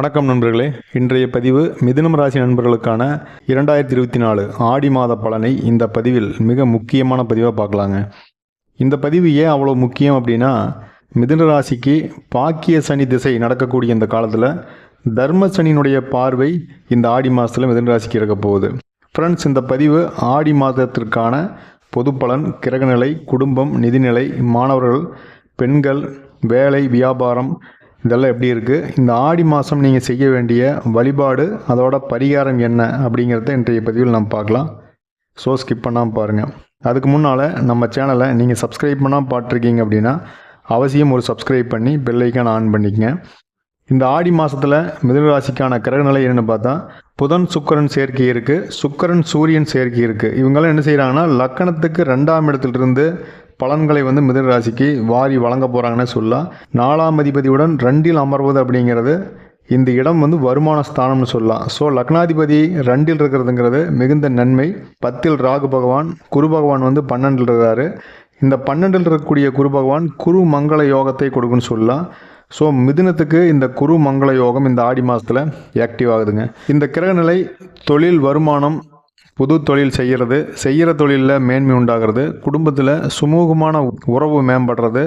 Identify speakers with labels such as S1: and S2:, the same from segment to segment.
S1: வணக்கம் நண்பர்களே. இன்றைய பதிவு மிதுனம் ராசி நண்பர்களுக்கான இரண்டாயிரத்தி இருபத்தி நாலு ஆடி மாத பலனை இந்த பதிவில் மிக முக்கியமான பதிவாக பார்க்கலாங்க. இந்த பதிவு ஏன் அவ்வளோ முக்கியம் அப்படின்னா மிதுன ராசிக்கு பாக்கிய சனி திசை நடக்கக்கூடிய இந்த காலத்தில் தர்ம சனியினுடைய பார்வை இந்த ஆடி மாதத்தில் மிதுன ராசிக்கு இருக்க போகுது. ஃப்ரெண்ட்ஸ் இந்த பதிவு ஆடி மாதத்திற்கான பொது பலன் கிரகநிலை குடும்பம் நிதிநிலை மாணவர்கள் பெண்கள் வேலை வியாபாரம் இதெல்லாம் எப்படி இருக்குது இந்த ஆடி மாதம் நீங்கள் செய்ய வேண்டிய வழிபாடு அதோட பரிகாரம் என்ன? அப்படிங்கிறத இன்றைய பதிவில் நம்ம பார்க்கலாம். ஸோ ஸ்கிப் பண்ணாமல் பாருங்கள் அதுக்கு முன்னால் நம்ம சேனலை நீங்கள் சப்ஸ்கிரைப் பண்ணால் பார்த்துருக்கீங்க அப்படின்னா அவசியம் ஒரு சப்ஸ்கிரைப் பண்ணி பெல்லைக்கான் ஆன் பண்ணிக்கங்க. இந்த ஆடி மாதத்தில் மிதனராசிக்கான கிரகநிலை என்னென்னு பார்த்தா புதன் சுக்கரன் சேர்க்கை இருக்குது சுக்கரன் சூரியன் சேர்க்கை இருக்குது இவங்கெல்லாம் என்ன செய்கிறாங்கன்னா லக்கணத்துக்கு ரெண்டாம் இடத்துலேருந்து பலன்களை வந்து மிதுன ராசிக்கு வாரி வழங்க போகிறாங்கன்னு சொல்லலாம் நாலாம் அதிபதியுடன் ரெண்டில் அமர்வது அப்படிங்கிறது இந்த இடம் வந்து வருமான ஸ்தானம்னு சொல்லலாம் ஸோ லக்னாதிபதி ரெண்டில் இருக்கிறதுங்கிறது மிகுந்த நன்மை. பத்தில் ராகு பகவான் குரு பகவான் வந்து பன்னெண்டில் இருக்கிறாரு இந்த பன்னெண்டில் இருக்கக்கூடிய குரு பகவான் குரு மங்கள யோகத்தை கொடுக்குன்னு சொல்லலாம் ஸோ மிதுனத்துக்கு இந்த குரு மங்கள யோகம் இந்த ஆடி மாதத்தில் ஆக்டிவ் ஆகுதுங்க. இந்த கிரகநிலை தொழில் வருமானம் புது தொழில் செய்கிறது செய்கிற தொழிலில் மேன்மை உண்டாகிறது குடும்பத்தில் சுமூகமான உறவு மேம்படுறது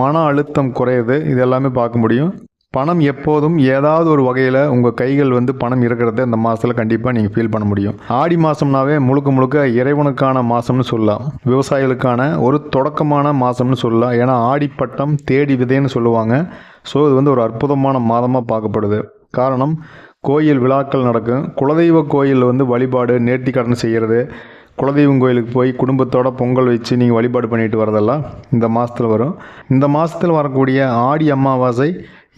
S1: மன அழுத்தம் குறையுது இது எல்லாமே பார்க்க முடியும். பணம் எப்போதும் ஏதாவது ஒரு வகையில் உங்கள் கைகள் வந்து பணம் இருக்கிறத இந்த மாதத்தில் கண்டிப்பாக நீங்கள் ஃபீல் பண்ண முடியும். ஆடி மாதம்னாவே முழுக்க முழுக்க இறைவனுக்கான மாதம்னு சொல்லலாம். விவசாயிகளுக்கான ஒரு தொடக்கமான மாதம்னு சொல்லலாம். ஏன்னா ஆடிப்பட்டம் தேடி விதைன்னு சொல்லுவாங்க. ஸோ இது வந்து ஒரு அற்புதமான மாதமாக பார்க்கப்படுது. காரணம் கோயில் விழாக்கள் நடக்கும். குலதெய்வ கோயிலில் வந்து வழிபாடு நேர்த்திக்கடன் செய்கிறது குலதெய்வம் கோயிலுக்கு போய் குடும்பத்தோட பொங்கல் வச்சு நீங்கள் வழிபாடு பண்ணிட்டு வரதெல்லாம் இந்த மாதத்தில் வரும். இந்த மாதத்தில் வரக்கூடிய ஆடி அமாவாசை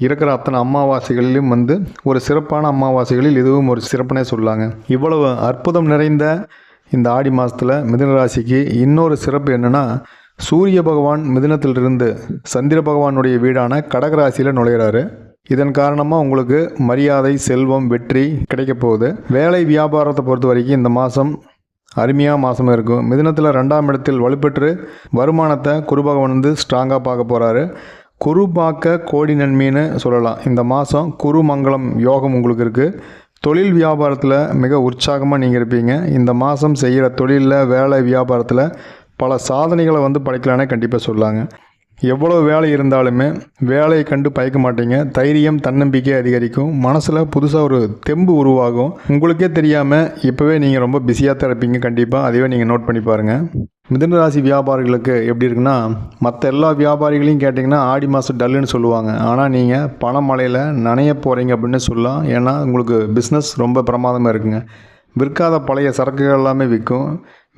S1: இருக்கிற அத்தனை அமாவாசைகளிலும் வந்து ஒரு சிறப்பான அமாவாசைகளில் இதுவும் ஒரு சிறப்புனே சொல்லாங்க. இவ்வளவு அற்புதம் நிறைந்த இந்த ஆடி மாதத்தில் மிதுனராசிக்கு இன்னொரு சிறப்பு என்னென்னா சூரிய பகவான் மிதுனத்திலிருந்து சந்திர பகவானுடைய வீடான கடகராசியில் நுழையிறாரு. இதன் காரணமாக உங்களுக்கு மரியாதை செல்வம் வெற்றி கிடைக்க போகுது. வேலை வியாபாரத்தை பொறுத்த வரைக்கும் இந்த மாதம் அருமையாக மாதம் இருக்கும். மிதினத்தில் ரெண்டாம் இடத்தில் வலுப்பெற்று வருமானத்தை குருபகவன் வந்து ஸ்ட்ராங்காக பார்க்க போகிறாரு குரு பார்க்க கோடி நன்மைன்னு சொல்லலாம். இந்த மாதம் குரு மங்களம் யோகம் உங்களுக்கு இருக்குது தொழில் வியாபாரத்தில் மிக உற்சாகமாக நீங்கள் இருப்பீங்க. இந்த மாதம் செய்கிற தொழிலில் வேலை வியாபாரத்தில் பல சாதனைகளை வந்து படைக்கலான்னு கண்டிப்பாக சொல்லாங்க. எவ்வளோ வேலை இருந்தாலுமே வேலையை கண்டு பயக்க மாட்டீங்க. தைரியம் தன்னம்பிக்கை அதிகரிக்கும். மனசில் புதுசாக ஒரு தெம்பு உருவாகும். உங்களுக்கே தெரியாமல் இப்போவே நீங்கள் ரொம்ப பிஸியாக திறப்பீங்க கண்டிப்பாக அதையே நீங்கள் நோட் பண்ணி பாருங்கள் மிதுன ராசி வியாபாரிகளுக்கு எப்படி இருக்குன்னா மற்ற எல்லா வியாபாரிகளையும் கேட்டிங்கன்னா ஆடி மாதம் டல்லுன்னு சொல்லுவாங்க. ஆனால் நீங்கள் பணமழையில் நனைய போகிறீங்க அப்படின்னு சொல்லலாம். ஏன்னா உங்களுக்கு பிஸ்னஸ் ரொம்ப பிரமாதமாக இருக்குங்க. விற்காத பழைய சரக்குகள் எல்லாமே விற்கும்.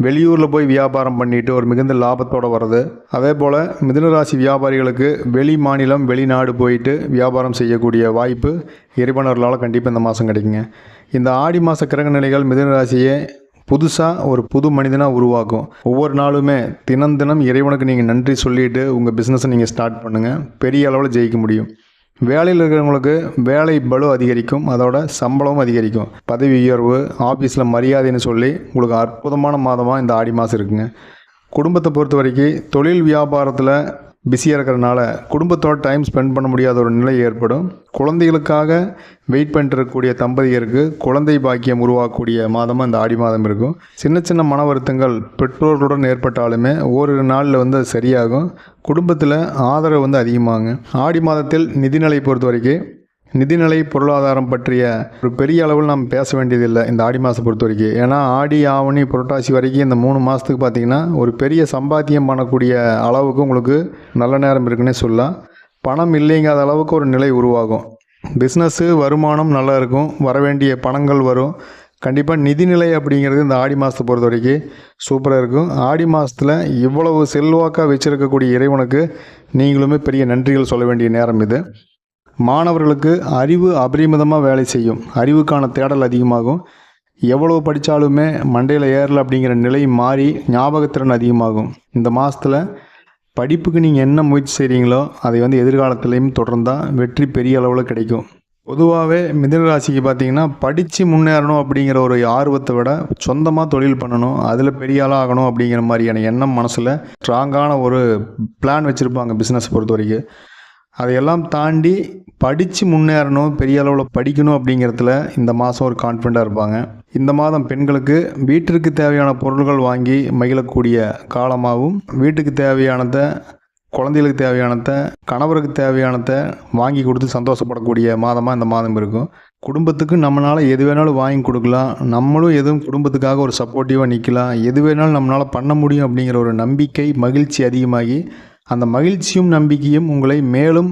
S1: வெளியூரில் போய் வியாபாரம் பண்ணிட்டு ஒரு மிகுந்த லாபத்தோடு வர்றது. அதே போல் மிதுனராசி வியாபாரிகளுக்கு வெளி மாநிலம் வெளிநாடு போயிட்டு வியாபாரம் செய்யக்கூடிய வாய்ப்பு இறைவனர்களால் கண்டிப்பாக இந்த மாதம் கிடைக்குங்க. இந்த ஆடி மாத கிரக நிலைகள் மிதுனராசியை புதுசாக ஒரு புது மனிதனாக உருவாக்கும். ஒவ்வொரு நாளுமே தினம் தினம் இறைவனுக்கு நீங்கள் நன்றி சொல்லிவிட்டு உங்கள் பிஸ்னஸை நீங்கள் ஸ்டார்ட் பண்ணுங்கள் பெரிய அளவில் ஜெயிக்க முடியும். வேலையில் இருக்கிறவங்களுக்கு வேலை பலு அதிகரிக்கும் அதோட சம்பளமும் அதிகரிக்கும். பதவி உயர்வு ஆஃபீஸில் மரியாதைன்னு சொல்லி உங்களுக்கு அற்புதமான மாதமாக இந்த ஆடி மாதம் இருக்குங்க. குடும்பத்தை பொறுத்த வரைக்கும் தொழில் வியாபாரத்தில் பிஸியாக இருக்கிறனால குடும்பத்தோட டைம் ஸ்பெண்ட் பண்ண முடியாத ஒரு நிலை ஏற்படும். குழந்தைகளுக்காக வெயிட் பண்ணிட்டு இருக்கக்கூடிய தம்பதியருக்கு குழந்தை பாக்கியம் உருவாக்கக்கூடிய மாதமாக இந்த ஆடி மாதம் இருக்கும். சின்ன சின்ன மன வருத்தங்கள் பெற்றோர்களுடன் ஏற்பட்டாலுமே ஓரிரு நாளில் வந்து அது சரியாகும். குடும்பத்தில் ஆதரவு வந்து அதிகமாகும். ஆடி மாதத்தில் நிதிநிலை பொறுத்த வரைக்கும் நிதிநிலை பொருளாதாரம் பற்றிய ஒரு பெரிய அளவில் நாம் பேச வேண்டியதில்லை இந்த ஆடி மாதம் பொறுத்த வரைக்கும். ஏன்னா ஆடி ஆவணி புரட்டாசி வரைக்கும் இந்த மூணு மாதத்துக்கு பார்த்திங்கன்னா ஒரு பெரிய சம்பாத்தியம் பண்ணக்கூடிய அளவுக்கு உங்களுக்கு நல்ல நேரம் இருக்குன்னே சொல்லலாம். பணம் இல்லைங்காத அளவுக்கு ஒரு நிலை உருவாகும். பிஸ்னஸ்ஸு வருமானம் நல்லா இருக்கும். வர வேண்டிய பணங்கள் வரும். கண்டிப்பாக நிதிநிலை அப்படிங்கிறது இந்த ஆடி மாதத்தை பொறுத்த வரைக்கும் சூப்பராக இருக்கும். ஆடி மாதத்தில் இவ்வளவு செல்வாக்காக வச்சுருக்கக்கூடிய இறைவனுக்கு நீங்களுமே பெரிய நன்றிகள் சொல்ல வேண்டிய நேரம் இது. மாணவர்களுக்கு அறிவு அபரிமிதமாக வேலை செய்யும். அறிவுக்கான தேடல் அதிகமாகும். எவ்வளோ படித்தாலுமே மண்டையில் ஏறல அப்படிங்கிற நிலை மாறி ஞாபகத்திறன் அதிகமாகும். இந்த மாதத்தில் படிப்புக்கு நீங்கள் என்ன முயற்சி செய்கிறீங்களோ அதை வந்து எதிர்காலத்துலேயும் தொடர்ந்தால் வெற்றி பெரிய அளவில் கிடைக்கும். பொதுவாகவே மிதனராசிக்கு பார்த்தீங்கன்னா படித்து முன்னேறணும் அப்படிங்கிற ஒரு ஆர்வத்தை விட சொந்தமாக தொழில் பண்ணணும் அதில் பெரிய ஆளாக ஆகணும் அப்படிங்கிற மாதிரியான எண்ணம் மனசில் ஸ்ட்ராங்கான ஒரு பிளான் வச்சுருப்பாங்க பிஸ்னஸ் பொறுத்த வரைக்கும் அதையெல்லாம் தாண்டி படித்து முன்னேறணும் பெரிய அளவில் படிக்கணும் அப்படிங்கிறதுல இந்த மாதம் ஒரு கான்ஃபிடண்ட்டாக இருப்பாங்க. இந்த மாதம் பெண்களுக்கு வீட்டிற்கு தேவையான பொருள்கள் வாங்கி மகிழக்கூடிய காலமாகவும் வீட்டுக்கு தேவையானதை குழந்தைகளுக்கு தேவையானத கணவருக்கு தேவையானதை வாங்கி கொடுத்து சந்தோஷப்படக்கூடிய மாதமாக இந்த மாதம் இருக்கும். குடும்பத்துக்கு நம்மளால் எது வேணாலும் வாங்கி கொடுக்கலாம். நம்மளும் எதுவும் குடும்பத்துக்காக ஒரு சப்போர்ட்டிவாக நிற்கலாம் எது வேணாலும் நம்மளால் பண்ண முடியும் அப்படிங்கிற ஒரு நம்பிக்கை மகிழ்ச்சி அதிகமாகி அந்த மகிழ்ச்சியும் நம்பிக்கையும் உங்களை மேலும்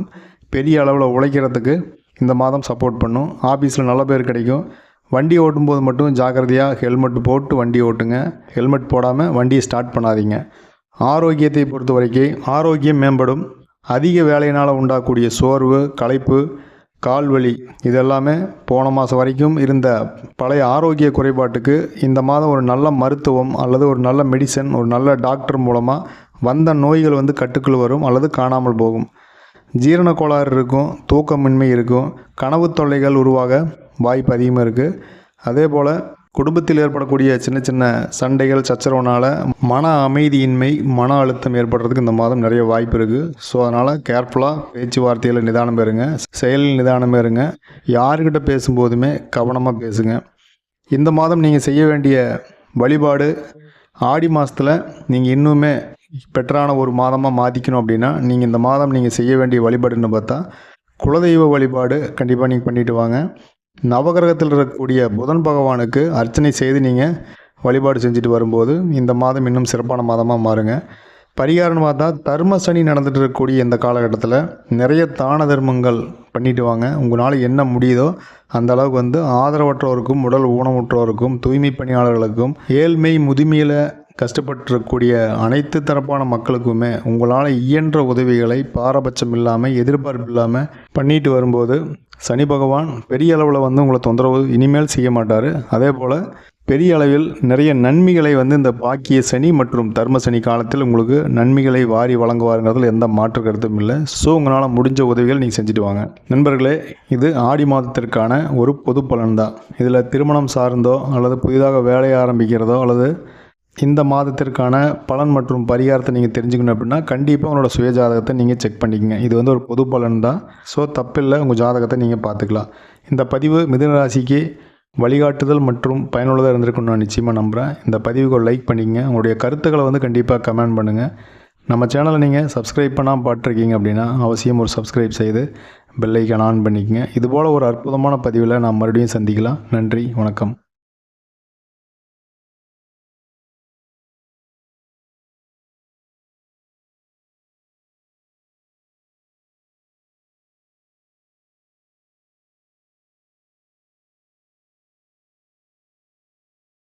S1: பெரிய அளவில் உழைக்கிறதுக்கு இந்த மாதம் சப்போர்ட் பண்ணும். ஆஃபீஸில் நல்ல பேர் கிடைக்கும். வண்டி ஓட்டும்போது மட்டும் ஜாக்கிரதையாக ஹெல்மெட் போட்டு வண்டி ஓட்டுங்க. ஹெல்மெட் போடாமல் வண்டியை ஸ்டார்ட் பண்ணாதீங்க. ஆரோக்கியத்தை பொறுத்த வரைக்கும் ஆரோக்கியம் மேம்படும். அதிக வேலையினால் உண்டாகக்கூடிய சோர்வு களைப்பு கால்வலி இதெல்லாமே போன மாதம் வரைக்கும் இருந்த பழைய ஆரோக்கிய குறைபாட்டுக்கு இந்த மாதம் ஒரு நல்ல மருத்துவம் அல்லது ஒரு நல்ல மெடிசன் ஒரு நல்ல டாக்டர் மூலமாக வந்த நோய்கள் வந்து கட்டுக்குள் வரும் அல்லது காணாமல் போகும். ஜீரண கோளாறு இருக்கும் தூக்கமின்மை இருக்கும் கனவு தொல்லைகள் உருவாக வாய்ப்பு அதிகமாக இருக்குது அதே போல் குடும்பத்தில் ஏற்படக்கூடிய சின்ன சின்ன சண்டைகள் சச்சரவுனால் மன அமைதியின்மை மன அழுத்தம் ஏற்படுறதுக்கு இந்த மாதம் நிறைய வாய்ப்பு இருக்குது ஸோ அதனால் கேர்ஃபுல்லாக பேச்சுவார்த்தையில் நிதானம் பெறுங்க செயலில் நிதானம் பெறுங்க. யாருக்கிட்ட பேசும்போதுமே கவனமாக பேசுங்க. இந்த மாதம் நீங்கள் செய்ய வேண்டிய வழிபாடு ஆடி மாதத்தில் நீங்கள் இன்னுமே பெட்டரான ஒரு மாதமாக மாற்றிக்கணும் அப்படின்னா நீங்கள் இந்த மாதம் நீங்கள் செய்ய வேண்டிய வழிபாடுன்னு பார்த்தா குலதெய்வ வழிபாடு கண்டிப்பாக நீங்கள் பண்ணிட்டு வாங்க. நவகிரகத்தில் இருக்கக்கூடிய புதன் பகவானுக்கு அர்ச்சனை செய்து நீங்கள் வழிபாடு செஞ்சுட்டு வரும்போது இந்த மாதம் இன்னும் சிறப்பான மாதமாக மாறுங்க. பரிகாரம்னு பார்த்தா தர்ம சனி நடந்துட்டு இருக்கக்கூடிய இந்த காலகட்டத்தில் நிறைய தான தர்மங்கள் பண்ணிட்டு வாங்க. உங்களால் என்ன முடியுதோ அந்த அளவுக்கு வந்து ஆதரவற்றோருக்கும் உடல் ஊனமுற்றோருக்கும் தூய்மை பணியாளர்களுக்கும் ஏழ்மை முதுமையில் கஷ்டப்பட்டிருக்கக்கூடிய அனைத்து தரப்பான மக்களுக்குமே உங்களால் இயன்ற உதவிகளை பாரபட்சம் இல்லாமல் எதிர்பார்ப்பு இல்லாமல் பண்ணிட்டு வரும்போது சனி பகவான் பெரிய அளவில் வந்து உங்களை தொந்தரவு இனிமேல் செய்ய மாட்டார். அதே போல் பெரிய அளவில் நிறைய நன்மைகளை வந்து இந்த பாக்கிய சனி மற்றும் தர்ம சனி காலத்தில் உங்களுக்கு நன்மைகளை வாரி வழங்குவாருங்கிறதுல எந்த மாற்று கருத்தும் இல்லை. ஸோ உங்களால் முடிஞ்ச உதவிகள் நீங்கள் செஞ்சுட்டு வாங்க. நண்பர்களே இது ஆடி மாதத்திற்கான ஒரு பொது பலன் தான் இதில் திருமணம் சார்ந்தோ அல்லது புதிதாக வேலையை ஆரம்பிக்கிறதோ அல்லது இந்த மாதத்திற்கான பலன் மற்றும் பரிகாரத்தை நீங்கள் தெரிஞ்சுக்கணும் அப்படின்னா கண்டிப்பாக உங்களோட சுய ஜாதகத்தை நீங்கள் செக் பண்ணிக்கங்க. இது வந்து ஒரு பொது பலன் தான். ஸோ தப்பில்லை உங்கள் ஜாதகத்தை நீங்கள் பார்த்துக்கலாம். இந்த பதிவு மிதுன ராசிக்கு வழிகாட்டுதல் மற்றும் பயனுள்ளதாக இருந்திருக்குன்னு நான் நிச்சயமாக நம்புகிறேன் இந்த பதிவுக்கு ஒரு லைக் பண்ணிக்கங்க. உங்களுடைய கருத்துக்களை வந்து கண்டிப்பாக கமெண்ட் பண்ணுங்கள் நம்ம சேனலை நீங்கள் சப்ஸ்கிரைப் பண்ணால் பார்த்துருக்கீங்க அப்படின்னா அவசியம் ஒரு சப்ஸ்கிரைப் செய்து பெல்லைக்கான் ஆன் பண்ணிக்கங்க. இதுபோல் ஒரு அற்புதமான பதிவில் நான் மறுபடியும் சந்திக்கலாம். நன்றி வணக்கம்.